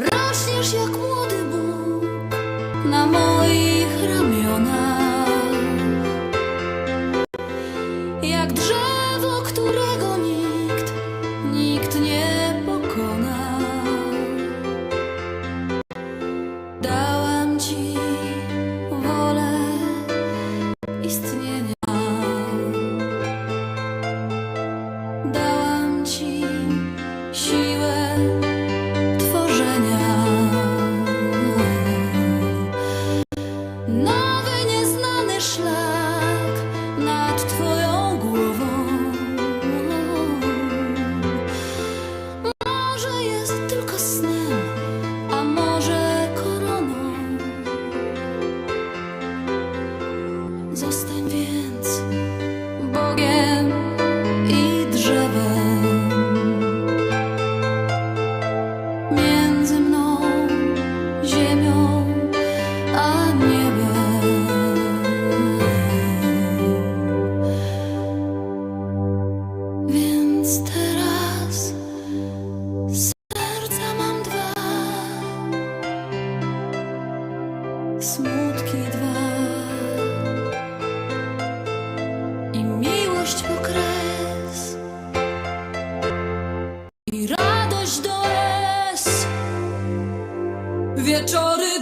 Рашніш, як моди був на моїх рам'янах. Może jest tylko snem, a może koroną. Zostań więc Bogiem smutki dwa. I miłość po kres i radość do wieczory